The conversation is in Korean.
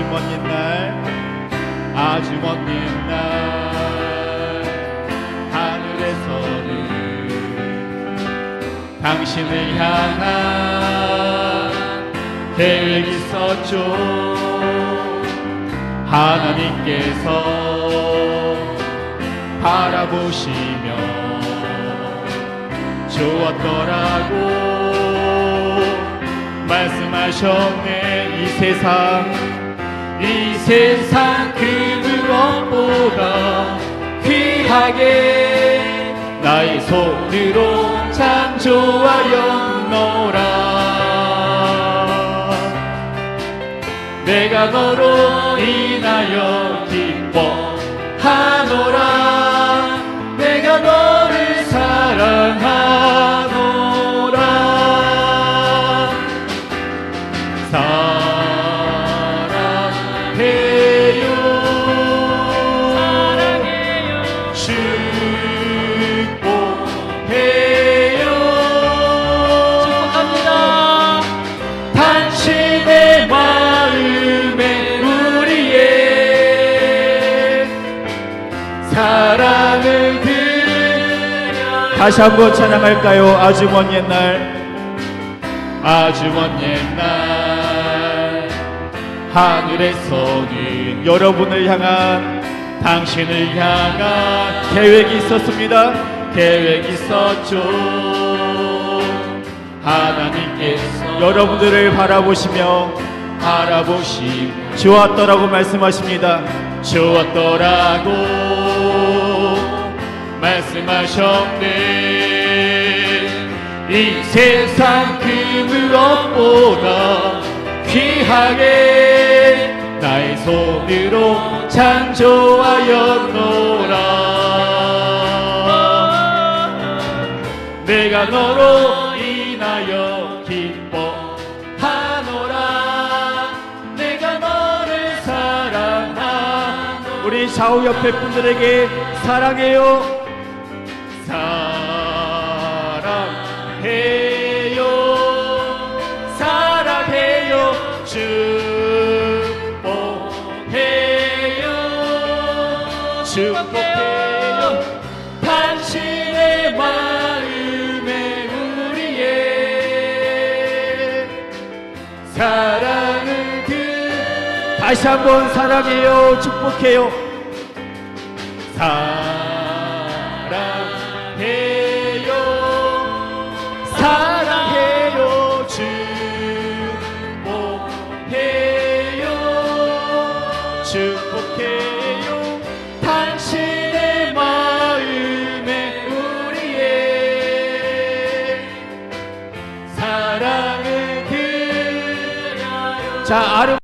아주 먼 옛날 아주 먼 옛날 하늘에서는 당신을 향한 계획 있었죠 하나님께서 바라보시며 좋았더라고 말씀하셨네 이 세상 이 세상 그 무엇보다 귀하게 나의 손으로 창조하였노라. 내가 너로 인하여 기뻐하노라. 내가 너를 사랑하노라 다시 한번 찬양할까요? 아주 먼 옛날 아주 먼 옛날 하늘에서는 여러분을 향한 당신을 향한 계획이 있었습니다. 계획이 있었죠. 하나님께서 여러분들을 바라보시며 바라보시 좋았더라고 말씀하십니다. 좋았더라고 말씀하셨네. 이 세상 그 무엇보다 귀하게 나의 손으로 창조하였노라. 내가 너로 인하여 기뻐하노라 내가 너를 사랑하노라 우리 좌우 옆에 분들에게 사랑해요 축복해요. 당신의 마음에 우리의 사랑을 그 다시 한번 사랑해요. 축복해요. 사랑 చారు